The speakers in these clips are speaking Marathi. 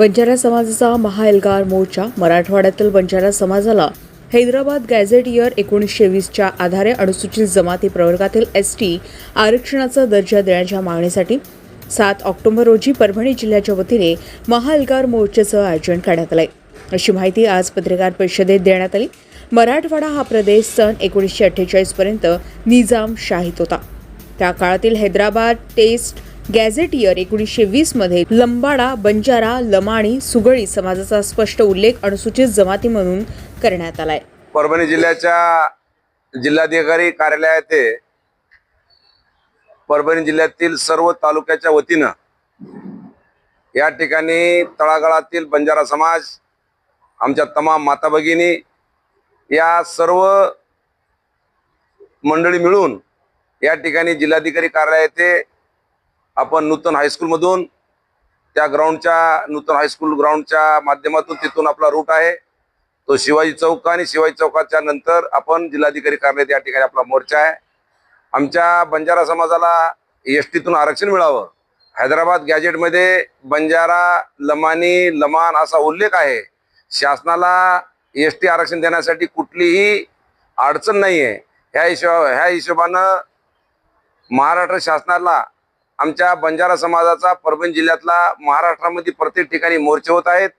बंजारा समाजाचा महाएल्गार मोर्चा मराठवाड्यातील बंजारा समाजाला हैदराबाद गॅझेट इयर एकोणीसशे वीसच्या आधारे अनुसूचित जमाती प्रवर्गातील एस टी आरक्षणाचा दर्जा देण्याच्या मागणीसाठी सात ऑक्टोबर रोजी परभणी जिल्ह्याच्या वतीने महाएल्गार मोर्चाचं आयोजन करण्यात आलंय. अशी माहिती आज पत्रकार परिषदेत देण्यात आली. मराठवाडा हा प्रदेश सन एकोणीसशे अठ्ठेचाळीसपर्यंत निजाम निजामशाहीत होता. त्या काळातील हैदराबाद टेस्ट गॅझेट इयर एकोणीसशे वीसमध्ये लंबाडा बंजारा लमाणी सुगळी समाजाचा स्पष्ट उल्लेख अनुसूचित जमाती म्हणून करण्यात आलाय. परभणी जिल्ह्याच्या जिल्हाधिकारी कार्यालय येथे परभणी जिल्ह्यातील सर्व तालुक्याच्या वतीनं या ठिकाणी तळागाळातील बंजारा समाज आमच्या तमाम माता भगिनी या सर्व मंडळी मिळून या ठिकाणी जिल्हाधिकारी कार्यालय येथे आपण नूतन हायस्कूलमधून त्या ग्राउंडच्या नूतन हायस्कूल ग्राउंडच्या माध्यमातून तिथून आपला रूट आहे. तो शिवाजी चौक आणि शिवाजी चौकाच्या नंतर आपण जिल्हाधिकारी कार्यालयात या ठिकाणी आपला मोर्चा आहे. आमच्या बंजारा समाजाला एस टीतून आरक्षण मिळावं. हैदराबाद गॅजेटमध्ये बंजारा लमानी लमान असा उल्लेख आहे. शासनाला एस टी आरक्षण देण्यासाठी कुठलीही अडचण नाही आहे ह्या हिशोब ह्या हिशोबानं महाराष्ट्र शासनाला आमच्या बंजारा समाजाचा परभणी जिल्ह्यातला महाराष्ट्रामध्ये प्रत्येक ठिकाणी मोर्चे होत आहेत.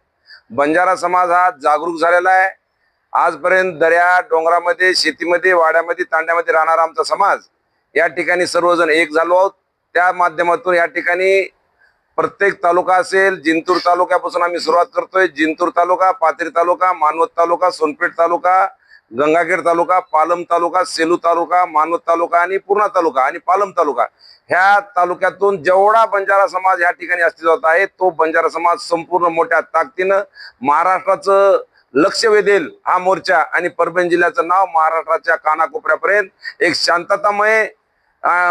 बंजारा समाज हा जागरूक झालेला आहे. आजपर्यंत दर्या डोंगरामध्ये शेतीमध्ये वाड्यामध्ये तांड्यामध्ये राहणारा आमचा समाज या ठिकाणी सर्वजण एक झालो आहोत. त्या माध्यमातून या ठिकाणी प्रत्येक तालुका असेल जिंतूर तालुक्यापासून आम्ही सुरुवात करतोय. जिंतूर तालुका पाथरी तालुका मानवत तालुका सोनपेठ तालुका गंगाखेड तालुका पालम तालुका सेलू तालुका मानवत तालुका आणि पूर्णा तालुका आणि पालम तालुका. ह्या तालुक्यातून जेवढा बंजारा समाज या ठिकाणी अस्तित्वात आहे तो बंजारा समाज संपूर्ण मोठ्या ताकदीनं महाराष्ट्राचं लक्ष वेधेल हा मोर्चा आणि परभणी जिल्ह्याचं नाव महाराष्ट्राच्या कानाकोपऱ्यापर्यंत एक शांततामय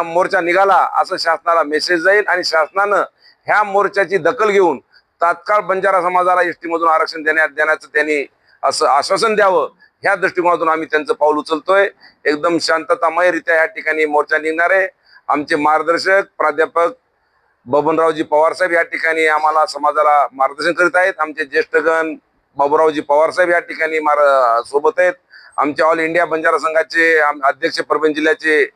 मोर्चा निघाला असं शासनाला मेसेज जाईल आणि शासनानं ह्या मोर्चाची दखल घेऊन तात्काळ बंजारा समाजाला एस मधून आरक्षण देण्यात देण्याचं त्यांनी असं आश्वासन द्यावं. ह्या दृष्टिकोनातून आम्ही त्यांचं पाऊल उचलतोय. एकदम शांततामयरित्या या ठिकाणी मोर्चा निघणार आहे. आमचे मार्गदर्शक प्राध्यापक बबनरावजी पवारसाहेब या ठिकाणी आम्हाला समाजाला मार्गदर्शन करीत आहेत. आमचे ज्येष्ठगण बाबूरावजी पवारसाहेब या ठिकाणी मार सोबत आहेत. आमच्या ऑल इंडिया बंजारा संघाचे आम- अध्यक्ष परभणी जिल्ह्याचे